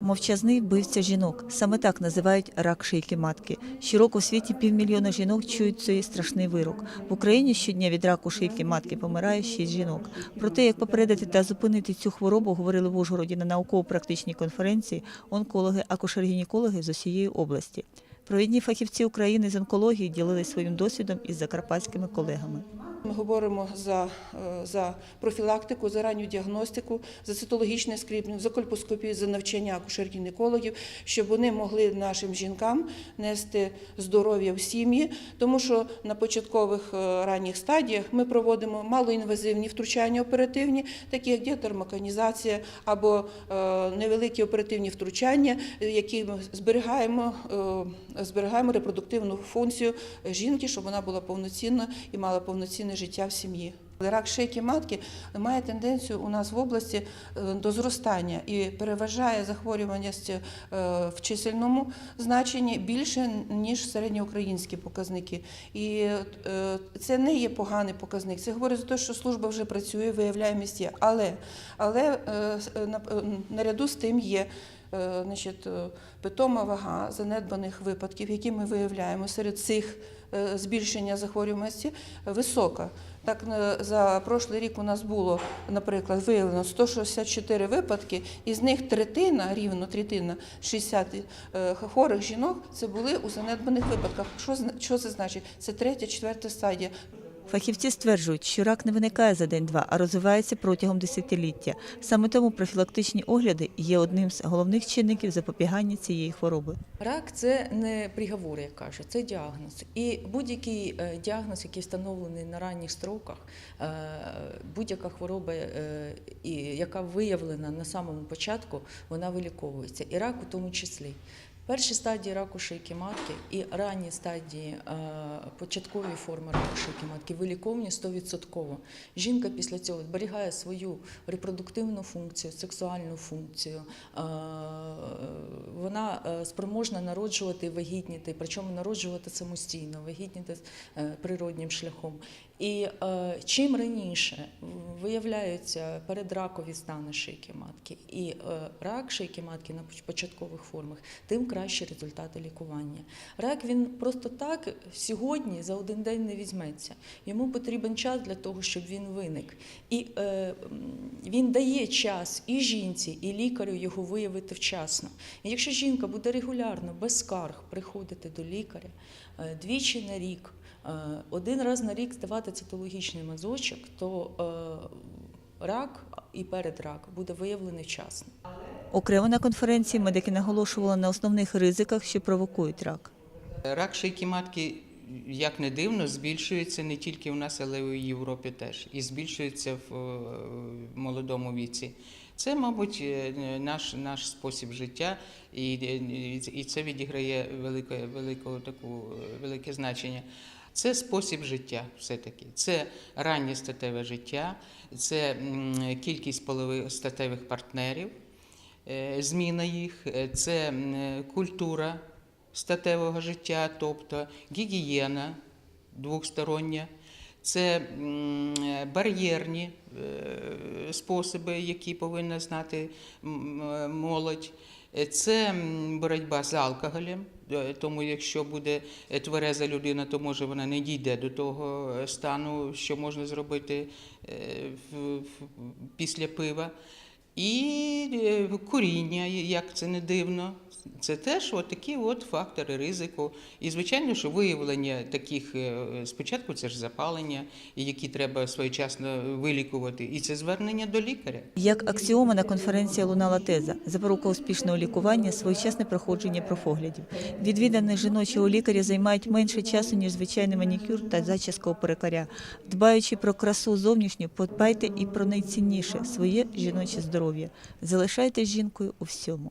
Мовчазний вбивця жінок. Саме так називають рак шийки матки. Щороку у світі півмільйона жінок чують цей страшний вирок. В Україні щодня від раку шийки матки помирає 6 жінок. Про те, як попередити та зупинити цю хворобу, говорили в Ужгороді на науково-практичній конференції онкологи, акушер-гінекологи з усієї області. Провідні фахівці України з онкології ділились своїм досвідом із закарпатськими колегами. Ми говоримо за, е, за профілактику, за ранню діагностику, за цитологічне скріпнення, за кольпоскопію, за навчання акушер-гінекологів, щоб вони могли нашим жінкам нести здоров'я в сім'ї, тому що на початкових е, ранніх стадіях ми проводимо малоінвазивні втручання оперативні, такі як діатермоканізація або е, невеликі оперативні втручання, які зберігаємо, зберігаємо репродуктивну функцію жінки, щоб вона була повноцінна і мала повноцінне життя в сім'ї. Рак шийки матки має тенденцію у нас в області е, до зростання і переважає захворюваність е, в чисельному значенні більше ніж середньоукраїнські показники. І е, це не є поганий показник. Це говорить за те, що служба вже працює, виявляє місця. Але, але наряду з тим є. Е, Значить, е, питома вага занедбаних випадків, які ми виявляємо серед цих е, збільшення захворюваності, висока. Так, за прошлий рік у нас було, наприклад, виявлено 164 випадки, із них третина, рівно третина, 60 е, хворих жінок, це були у занедбаних випадках. Що, що це значить? Це третя, четверта стадія. Фахівці стверджують, що рак не виникає за день-два, а розвивається протягом десятиліття. Саме тому профілактичні огляди є одним з головних чинників запобігання цієї хвороби. Рак це не приговор, як кажуть, це діагноз. І будь-який е, діагноз, який встановлений на ранніх строках, е, будь-яка хвороба, е, яка виявлена на самому початку, вона виліковується. І рак у тому числі. Перші стадії раку шийки матки і ранні стадії е, початкові форми раку шийки матки виліковні 100%. Жінка після цього зберігає свою репродуктивну функцію, сексуальну функцію. Е, Вона е, спроможна народжувати вагітніти, причому народжувати самостійно, вагітніти природнім шляхом. І чим раніше виявляються передракові стани шийки матки і е, рак шийки матки на початкових формах, тим кращі результати лікування. Рак він просто так сьогодні за один день не візьметься. Йому потрібен час для того, щоб він виник. І е, він дає час і жінці, і лікарю його виявити вчасно. І якщо жінка буде регулярно, без скарг приходити до лікаря е, двічі на рік, е, один раз на рік здавати цитологічний мазочок, то е, рак і передрак буде виявлений вчасно. Окремо на конференції медики наголошували на основних ризиках, що провокують рак. Рак шийки матки, як не дивно, збільшується не тільки в нас, але й у Європі теж. І збільшується в е, молодому віці. Це, мабуть, е, наш, наш спосіб життя, і, і це відіграє велике, велике, таку, е, велике значення. Це спосіб життя, все-таки. Це раннє статеве життя, це кількість полових статевих партнерів, е, зміна їх, е, це е, культура статевого життя, тобто гігієна двостороння, це бар'єрні е, способи, які повинна знати молодь. Це боротьба з алкоголем, е, тому якщо буде е, твереза людина, то може вона не дійде до того стану, що можна зробити після пива. І куріння, як це не дивно, це теж от такі от фактори ризику. І звичайно, що виявлення таких е, спочатку це ж запалення, які треба своєчасно вилікувати, і це звернення до лікаря. Як аксіома на конференції лунала теза запорука успішного лікування своєчасне проходження профоглядів. Відвіданих жіночого лікаря займають менше часу, ніж звичайний манікюр та зачіска у перекаря. Дбаючи про красу зовнішню, подбайте і про найцінніше своє жіноче здоров'я. Залишайтесь жінкою у всьому.